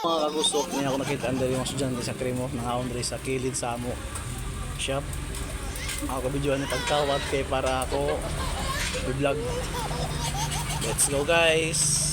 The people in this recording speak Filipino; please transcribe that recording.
Mga kagusok, may ako nakita ang yung estudyante sa Kremo, nangaon rin sa kilid sa amo shop. Ako kabidyoan ng pagkawat kay para ako i-vlog. Let's go guys!